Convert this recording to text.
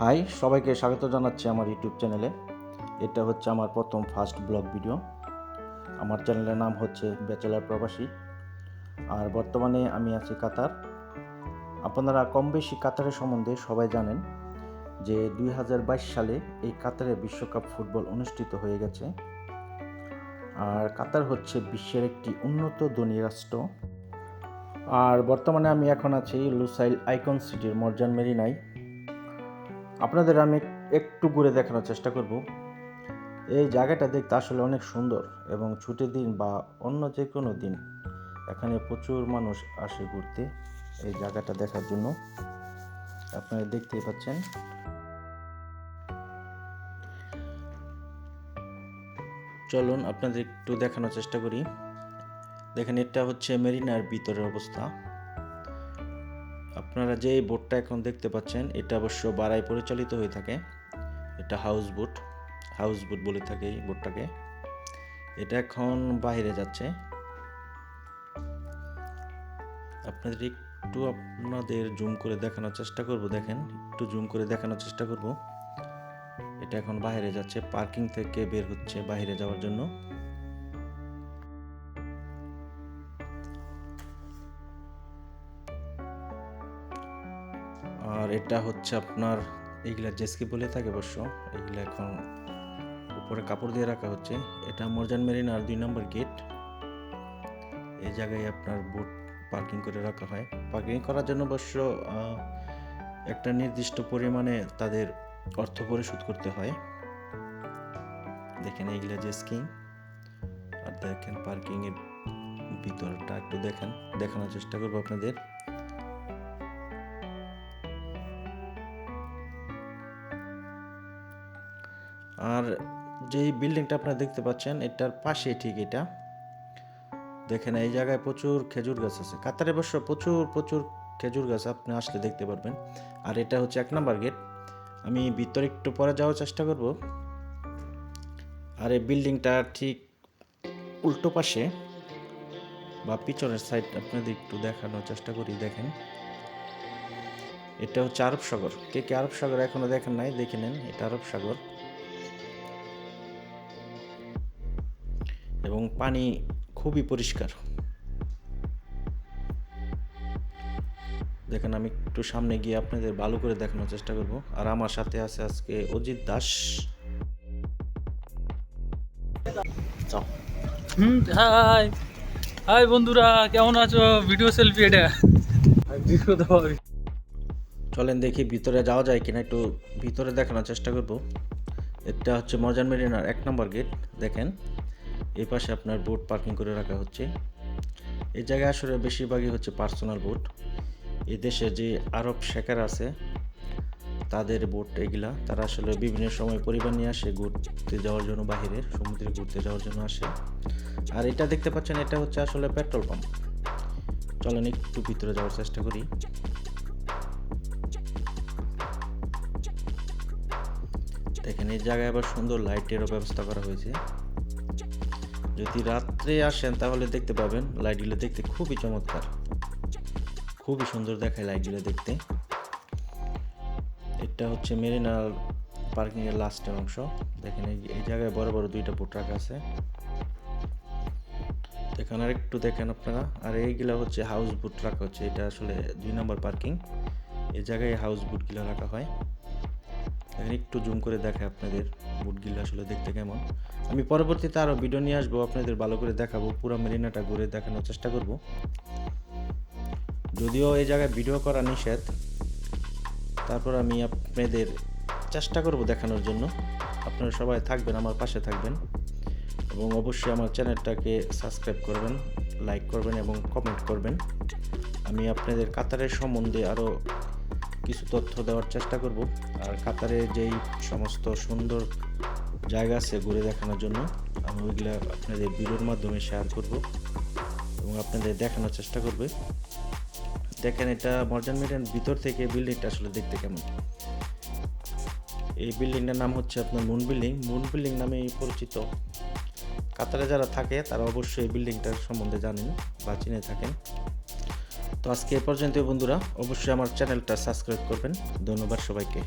High, সবাইকে স্বাগত জানাচ্ছি আমার ইউটিউব চ্যানেলে। এটা হচ্ছে আমার প্রথম ফার্স্ট ব্লগ ভিডিও আমার চ্যানেলের নাম হচ্ছে ব্যাচেলার প্রবাসী। আর বর্তমানে আমি আছি কাতার। আপনারা কম বেশি কাতারের সম্বন্ধে সবাই জানেন যে দুই হাজার বাইশ সালে এই কাতারে বিশ্বকাপ ফুটবল অনুষ্ঠিত হয়ে গেছে। আর কাতার হচ্ছে বিশ্বের একটি উন্নত ধনী রাষ্ট্র। আর বর্তমানে আমি এখন আছি লুসাইল আইকন সিটির মর্জান মেরিনায়। আপনাদের আমি একটু ঘুরে দেখানোর চেষ্টা করব। এই জায়গাটা দেখতে আসলে অনেক সুন্দর এবং ছুটির দিন বা অন্য যে কোনো দিন এখানে প্রচুর মানুষ আসে ঘুরতে এই জায়গাটা দেখার জন্য। আপনারা দেখতেই পাচ্ছেন। চলুন আপনাদের একটু দেখানোর চেষ্টা করি। দেখেন এটা হচ্ছে মেরিনার ভিতরের অবস্থা। আপনারা যে বোটটা এখন দেখতে পাচ্ছেন, এটা অবশ্য বাড়াই পরিচালিত হয়ে থাকে। এটা হাউস বোট হাউস বোট বলে থাকে এই বোটটাকে। এটা এখন বাইরে যাচ্ছে। আপনাদের একটু আপনাদের জুম করে দেখানোর চেষ্টা করব, দেখেন, একটু জুম করে দেখানোর চেষ্টা করব। এটা এখন বাইরে যাচ্ছে পার্কিং থেকে বের হচ্ছে বাইরে যাওয়ার জন্য। আর এটা হচ্ছে আপনার, এইগুলা জেসকি বলে থাকে অবশ্য, এইগুলা এখন উপরে কাপড় দিয়ে রাখা হচ্ছে। এটা মরজান মেরিন আর দুই নম্বর গেট। এই জায়গায় আপনার বোট পার্কিং করে রাখা হয়। পার্কিং করার জন্য অবশ্য একটা নির্দিষ্ট পরিমাণে তাদের অর্থ পরিশোধ করতে হয়। দেখেন এইগুলা জেসকি। আর দেখেন পার্কিংয়ের ভিতরটা একটু দেখেন, দেখানোর চেষ্টা করব আপনাদের। আর যেই বিল্ডিংটা আপনারা দেখতে পাচ্ছেন, এটার পাশে ঠিক এটা। দেখেন, এই জায়গায় প্রচুর খেজুর গাছ আছে। কাতারে অবশ্য প্রচুর প্রচুর খেজুর গাছ আপনি আসলে দেখতে পারবেন। আর এটা হচ্ছে এক নাম্বার গেট। আমি ভিতরে একটু পরে যাওয়ার চেষ্টা করব। আর এই বিল্ডিংটা ঠিক উল্টো পাশে বা পিছনের সাইড আপনাদের একটু দেখানোর চেষ্টা করি, দেখেন। এটা হচ্ছে আরব সাগর কে কে আরব সাগর এখনও দেখেন নাই, দেখে নেন, এটা আরব সাগর এবং পানি খুবই পরিষ্কার। দেখেন আমি একটু সামনে গিয়ে আপনাদের ভালো করে দেখানোর চেষ্টা করব। আর আমার সাথে আছে আজকে Ajit Das. Hmm hi. Hi বন্ধুরা কেমন আছো? ভিডিও সেলফি এটা। চলেন দেখি ভিতরে যাওয়া যায় কিনা একটু ভিতরে দেখানোর চেষ্টা করব। এটা হচ্ছে মজান মেরিনার এক নম্বর গেট দেখেন। এই পাশে আপনার বোট পার্কিং করে রাখা হচ্ছে। এই জায়গায় আসলে বেশিরভাগই হচ্ছে পার্সোনাল বোট। এই দেশে যে আরব শেখার আছে, তাদের বোট এগুলা, তারা আসলে বিভিন্ন সময় পরিবার নিয়ে আসে, ঘুরতে যাওয়ার জন্য বাইরে সমুদ্রে ঘুরতে যাওয়ার জন্য আসে। আর এটা দেখতে পাচ্ছেন, এটা হচ্ছে আসলে পেট্রোল পাম্প। চলেন একটু ভিতরে যাওয়ার চেষ্টা করি। দেখেন, এই জায়গায় আবার সুন্দর লাইটেরও ব্যবস্থা করা হয়েছে। যদি রাত্রে আসেন তাহলে দেখতে পাবেন লাইটগুলো দেখতে খুবই চমৎকার। খুবই সুন্দর দেখায় লাইটগুলো দেখতে। এটা হচ্ছে মেরিনাল পার্কিং এর লাস্টের অংশ। দেখেন এই জায়গায় বড় বড় দুইটা বুট রাখা আছে। দেখেন আর একটু দেখেন আপনারা। আর এইগুলা হচ্ছে হাউস বুট রাখা হচ্ছে। এটা আসলে দুই নম্বর পার্কিং এই জায়গায় হাউস বুটগুলো রাখা হয়। এখন একটু জুম করে দেখাই আপনাদের বুটগুলো আসলে দেখতে কেমন। আমি পরবর্তীতে আরও ভিডিও নিয়ে আসব, আপনাদের ভালো করে দেখাবো, পুরো মেরিনাটা ঘুরে দেখানোর চেষ্টা করব। যদিও এই জায়গায় ভিডিও করা নিষেধ, তারপর আমি আপনাদের চেষ্টা করব দেখানোর জন্য। আপনারা সবাই থাকবেন, আমার পাশে থাকবেন। এবং অবশ্যই আমার চ্যানেলটাকে সাবস্ক্রাইব করবেন, লাইক করবেন এবং কমেন্ট করবেন। আমি আপনাদের কাতারের সম্বন্ধে আরও কিছু তথ্য দেওয়ার চেষ্টা করব। আর কাতারে যেই সমস্ত সুন্দর জায়গা আছে ঘুরে দেখানোর জন্য, আমি ওইগুলো আপনাদের ভিডিওর মাধ্যমে শেয়ার করব এবং আপনাদের দেখানোর চেষ্টা করবে। দেখেন এটা মর্জান মিডিয়ান ভিতর থেকে বিল্ডিংটা আসলে দেখতে কেমন। এই বিল্ডিংটার নাম হচ্ছে আপনার মুন বিল্ডিং মুন বিল্ডিং নামে পরিচিত। কাতারে যারা থাকে, তারা অবশ্যই এই বিল্ডিংটার সম্বন্ধে জানেন বা চিনে থাকেন। তো আজকে এ পর্যন্ত বন্ধুরা। অবশ্যই আমার চ্যানেলটা সাবস্ক্রাইব করবেন। ধন্যবাদ সবাইকে।